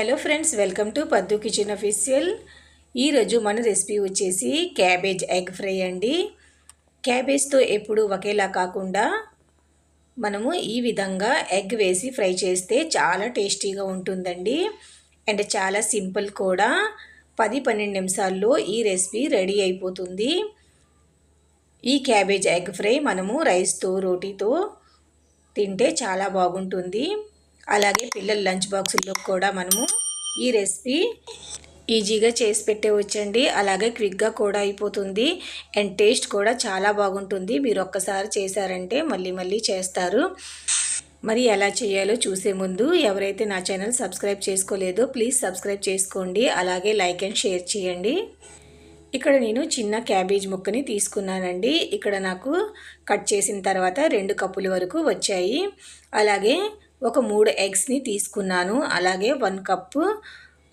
Hello friends welcome to Paddu kitchen official. ఈరోజు మన recipe వచ్చేసి క్యాబేజ్ ఎగ్ ఫ్రై అండి. క్యాబేజ్తో ఎప్పుడు ఒకేలా కాకుండా మనము ఈ విధంగా ఎగ్ వేసి ఫ్రై చేస్తే చాలా టేస్టీగా ఉంటుందండి. అండ్ చాలా సింపుల్ కూడా. పది పన్నెండు నిమిషాల్లో ఈ రెసిపీ రెడీ అయిపోతుంది. ఈ క్యాబేజ్ ఎగ్ ఫ్రై మనము రైస్తో రోటీతో తింటే చాలా బాగుంటుంది. అలాగే పిల్లల లంచ్ బాక్సుల్లో కూడా మనము ఈ రెసిపీ ఈజీగా చేసి పెట్టేవచ్చండి. అలాగే క్విక్గా కూడా అయిపోతుంది. అండ్ టేస్ట్ కూడా చాలా బాగుంటుంది. మీరు ఒక్కసారి చేశారంటే మళ్ళీ మళ్ళీ చేస్తారు. మరి ఎలా చేయాలో చూసే ముందు ఎవరైతే నా ఛానల్ సబ్స్క్రైబ్ చేసుకోలేదో ప్లీజ్ సబ్స్క్రైబ్ చేసుకోండి. అలాగే లైక్ అండ్ షేర్ చేయండి. ఇక్కడ నేను చిన్న క్యాబేజ్ ముక్కని తీసుకున్నానండి. ఇక్కడ నాకు కట్ చేసిన తర్వాత రెండు కప్పుల వరకు వచ్చాయి. అలాగే ఒక మూడు ఎగ్స్ని తీసుకున్నాను. అలాగే వన్ కప్పు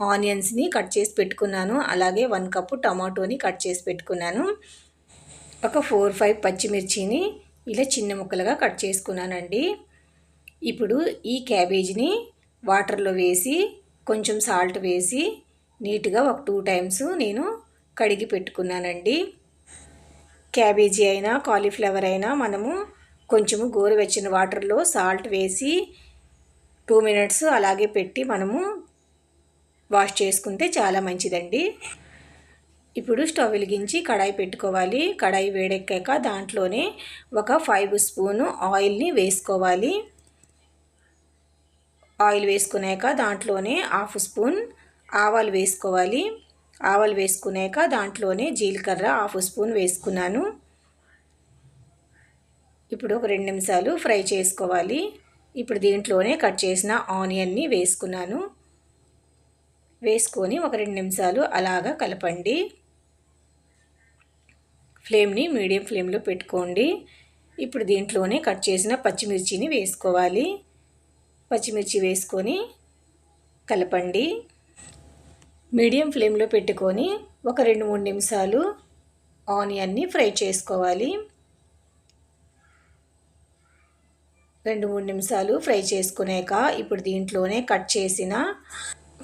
ఆనియన్స్ని కట్ చేసి పెట్టుకున్నాను. అలాగే వన్ కప్పు టమాటోని కట్ చేసి పెట్టుకున్నాను. ఒక ఫోర్ ఫైవ్ పచ్చిమిర్చిని ఇలా చిన్న ముక్కలుగా కట్ చేసుకున్నానండి. ఇప్పుడు ఈ క్యాబేజీని వాటర్లో వేసి కొంచెం సాల్ట్ వేసి నీట్గా ఒక టూ టైమ్స్ నేను కడిగి పెట్టుకున్నానండి. క్యాబేజీ అయినా కాలీఫ్లవర్ అయినా మనము కొంచెము గోరువెచ్చిన వాటర్లో సాల్ట్ వేసి టూ మినిట్స్ అలాగే పెట్టి మనము వాష్ చేసుకుంటే చాలా మంచిదండి. ఇప్పుడు స్టవ్ వెలిగించి కడాయి పెట్టుకోవాలి. కడాయి వేడెక్కాక దాంట్లోనే ఒక ఫైవ్ స్పూను ఆయిల్ని వేసుకోవాలి. ఆయిల్ వేసుకున్నాక దాంట్లోనే హాఫ్ స్పూన్ ఆవాలు వేసుకోవాలి. ఆవాలు వేసుకున్నాక దాంట్లోనే జీలకర్ర హాఫ్ స్పూన్ వేసుకున్నాను. ఇప్పుడు ఒక రెండు నిమిషాలు ఫ్రై చేసుకోవాలి. ఇప్పుడు దీంట్లోనే కట్ చేసిన ఆనియన్ని వేసుకున్నాను. వేసుకొని ఒక రెండు నిమిషాలు అలాగా కలపండి. ఫ్లేమ్ని మీడియం ఫ్లేమ్లో పెట్టుకోండి. ఇప్పుడు దీంట్లోనే కట్ చేసిన పచ్చిమిర్చిని వేసుకోవాలి. పచ్చిమిర్చి వేసుకొని కలపండి. మీడియం ఫ్లేమ్లో పెట్టుకొని ఒక రెండు మూడు నిమిషాలు ఆనియన్ని ఫ్రై చేసుకోవాలి. రెండు మూడు నిమిషాలు ఫ్రై చేసుకున్నాక ఇప్పుడు దీంట్లోనే కట్ చేసిన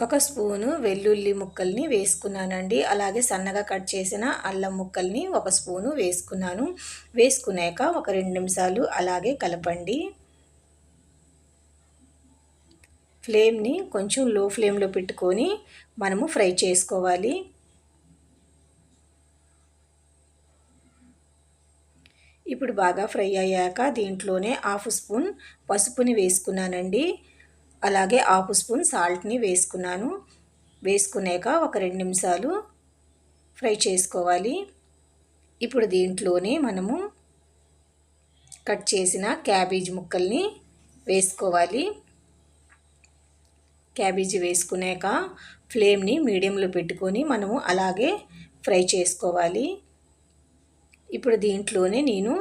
ఒక స్పూను వెల్లుల్లి ముక్కల్ని వేసుకున్నానండి. అలాగే సన్నగా కట్ చేసిన అల్లం ముక్కల్ని ఒక స్పూను వేసుకున్నాను. వేసుకున్నాక ఒక రెండు నిమిషాలు అలాగే కలపండి. ఫ్లేమ్ని కొంచెం లో ఫ్లేమ్లో పెట్టుకొని మనము ఫ్రై చేసుకోవాలి. ఇప్పుడు బాగా ఫ్రై అయ్యాక దీంట్లోనే హాఫ్ స్పూన్ పసుపుని వేసుకున్నానండి. అలాగే హాఫ్ స్పూన్ సాల్ట్ని వేసుకున్నాను. వేసుకున్నాక ఒక రెండు నిమిషాలు ఫ్రై చేసుకోవాలి. ఇప్పుడు దీంట్లోనే మనము కట్ చేసిన క్యాబేజ్ ముక్కల్ని వేసుకోవాలి. క్యాబేజీ వేసుకున్నాక ఫ్లేమ్ని మీడియంలో పెట్టుకొని మనము అలాగే ఫ్రై చేసుకోవాలి. ఇప్పుడు దీంట్లోనే నేను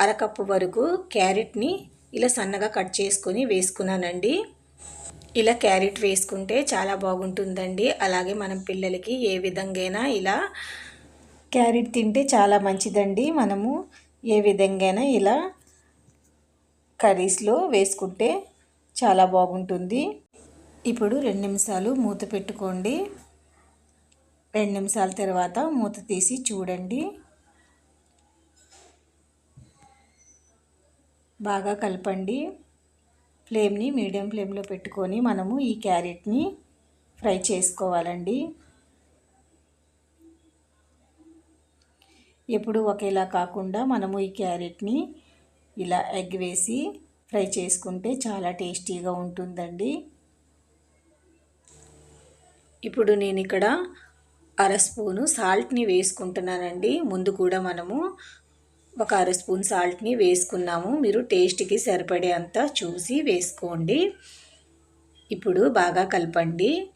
అరకప్పు వరకు క్యారెట్ని ఇలా సన్నగా కట్ చేసుకొని వేసుకున్నానండి. ఇలా క్యారెట్ వేసుకుంటే చాలా బాగుంటుందండి. అలాగే మనం పిల్లలకి ఏ విధంగా ఇలా క్యారెట్ తింటే చాలా మంచిదండి. మనము ఏ విధంగా ఇలా కర్రీస్లో వేసుకుంటే చాలా బాగుంటుంది. ఇప్పుడు రెండు నిమిషాలు మూత పెట్టుకోండి. రెండు నిమిషాల తర్వాత మూత తీసి చూడండి. బాగా కలపండి. ఫ్లేమ్ని మీడియం ఫ్లేమ్లో పెట్టుకొని మనము ఈ క్యారెట్ని ఫ్రై చేసుకోవాలండి. ఎప్పుడు ఒకేలా కాకుండా మనము ఈ క్యారెట్ని ఇలా ఎగ్ వేసి ఫ్రై చేసుకుంటే చాలా టేస్టీగా ఉంటుందండి. ఇప్పుడు నేను ఇక్కడ అర స్పూను సాల్ట్ని వేసుకుంటున్నానండి. ముందు కూడా మనము ఒక అర స్పూన్ సాల్ట్ని వేసుకున్నాము. మీరు టేస్ట్కి సరిపడే అంత చూసి వేసుకోండి. ఇప్పుడు బాగా కలపండి.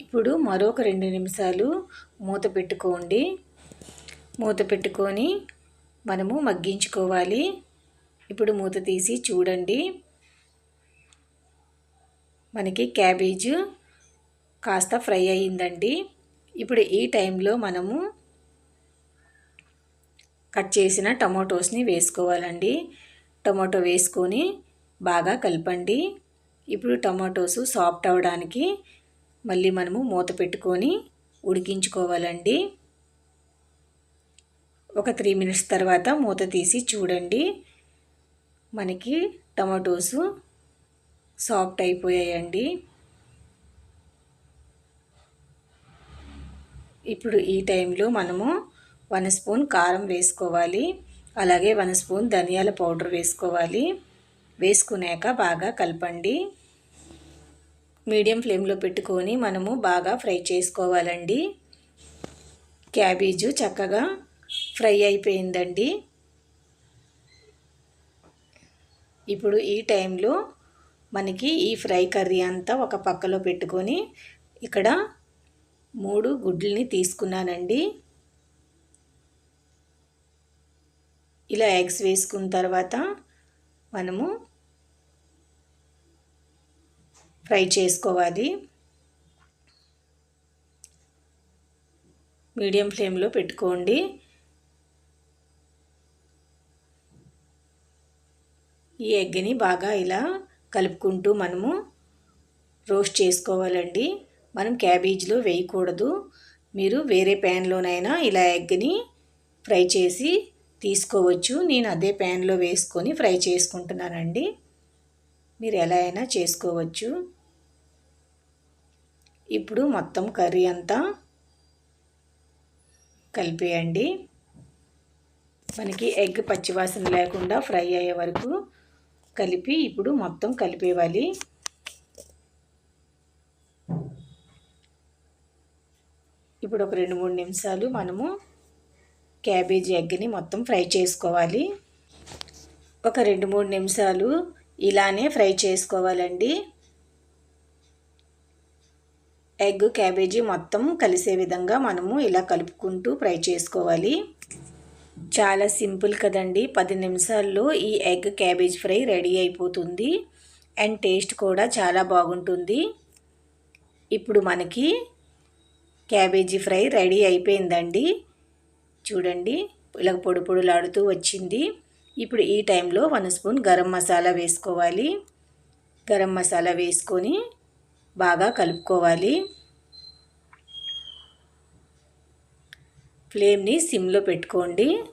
ఇప్పుడు మరొక రెండు నిమిషాలు మూత పెట్టుకోండి. మూత పెట్టుకొని మనము మగ్గించుకోవాలి. ఇప్పుడు మూత తీసి చూడండి. మనకి క్యాబేజ్ కాస్త ఫ్రై అయ్యిందండి. ఇప్పుడు ఈ టైంలో మనము కట్ చేసిన టమాటోస్ని వేసుకోవాలండి. టమాటో వేసుకొని బాగా కలపండి. ఇప్పుడు టమాటోస్ సాఫ్ట్ అవ్వడానికి మళ్ళీ మనము మూత పెట్టుకొని ఉడికించుకోవాలండి. ఒక త్రీ మినిట్స్ తర్వాత మూత తీసి చూడండి. మనకి టమాటోస్ సాఫ్ట్ అయిపోయాయండి. ఇప్పుడు ఈ టైంలో మనము వన్ స్పూన్ కారం వేసుకోవాలి. అలాగే వన్ స్పూన్ ధనియాల పౌడర్ వేసుకోవాలి. వేసుకున్నాక బాగా కలపండి. మీడియం ఫ్లేమ్లో పెట్టుకొని మనము బాగా ఫ్రై చేసుకోవాలండి. క్యాబేజు చక్కగా ఫ్రై అయిపోయిందండి. ఇప్పుడు ఈ టైంలో మనకి ఈ ఫ్రై కర్రీ అంతా ఒక పక్కలో పెట్టుకొని ఇక్కడ మూడు గుడ్లని తీసుకున్నానండి. ఇలా ఎగ్స్ వేసుకున్న తర్వాత మనము ఫ్రై చేసుకోవాలి. మీడియం ఫ్లేమ్లో పెట్టుకోండి. ఈ ఎగ్ని బాగా ఇలా కలుపుకుంటూ మనము రోస్ట్ చేసుకోవాలండి. మనం క్యాబేజ్లో వేయకూడదు. మీరు వేరే ప్యాన్లోనైనా ఇలా ఎగ్ని ఫ్రై చేసి తీసుకోవచ్చు. నేను అదే ప్యాన్లో వేసుకొని ఫ్రై చేసుకుంటున్నానండి. మీరు ఎలా అయినా చేసుకోవచ్చు. ఇప్పుడు మొత్తం కర్రీ అంతా కలిపేయండి. మనకి ఎగ్ పచ్చివాసన లేకుండా ఫ్రై అయ్యే వరకు కలిపి ఇప్పుడు మొత్తం కలిపేవాలి. ఇప్పుడు ఒక రెండు మూడు నిమిషాలు మనము క్యాబేజీ ఎగ్ని మొత్తం ఫ్రై చేసుకోవాలి. ఒక రెండు మూడు నిమిషాలు ఇలానే ఫ్రై చేసుకోవాలండి. ఎగ్ క్యాబేజీ మొత్తం కలిసే విధంగా మనము ఇలా కలుపుకుంటూ ఫ్రై చేసుకోవాలి. చాలా సింపుల్ కదండి. పది నిమిషాల్లో ఈ ఎగ్ క్యాబేజ్ ఫ్రై రెడీ అయిపోతుంది. అండ్ టేస్ట్ కూడా చాలా బాగుంటుంది. ఇప్పుడు మనకి క్యాబేజీ ఫ్రై రెడీ అయిపోయిందండి. చూడండి. ఇలా పొడి పొడులాడుతూ వచ్చింది. ఇప్పుడు ఈ టైంలో వన్ స్పూన్ గరం మసాలా వేసుకోవాలి. గరం మసాలా వేసుకొని బాగా కలుపుకోవాలి. ఫ్లేమ్ని సిమ్లో పెట్టుకోండి.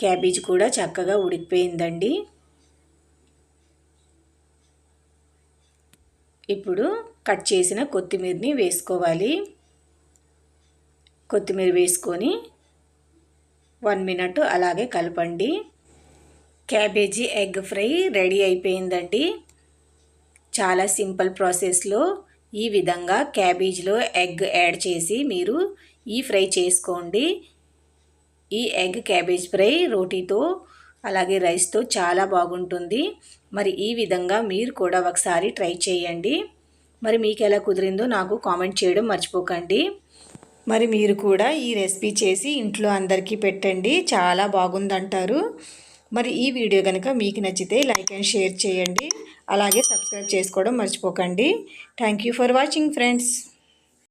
క్యాబేజ్ కూడా చక్కగా ఉడికిపోయిందండి. ఇప్పుడు కట్ చేసిన కొత్తిమీరని వేసుకోవాలి. కొత్తిమీర వేసుకొని వన్ మినిట్ అలాగే కలపండి. క్యాబేజీ ఎగ్ ఫ్రై రెడీ అయిపోయిందండి. చాలా సింపుల్ ప్రాసెస్లో ఈ విధంగా క్యాబేజ్లో ఎగ్ యాడ్ చేసి మీరు ఈ ఫ్రై చేసుకోండి. ఈ ఎగ్ క్యాబేజ్ ఫ్రై రోటీతో అలాగే రైస్తో చాలా బాగుంటుంది. మరి ఈ విధంగా మీరు కూడా ఒకసారి ట్రై చేయండి. మరి మీకు ఎలా కుదిరిందో నాకు కామెంట్ చేయడం మర్చిపోకండి. మరి మీరు కూడా ఈ రెసిపీ చేసి ఇంట్లో అందరికీ పెట్టండి. చాలా బాగుందంటారు. మరి ఈ వీడియో కనుక మీకు నచ్చితే లైక్ అండ్ షేర్ చేయండి. అలాగే సబ్స్క్రైబ్ చేసుకోవడం మర్చిపోకండి. Thank you for watching friends.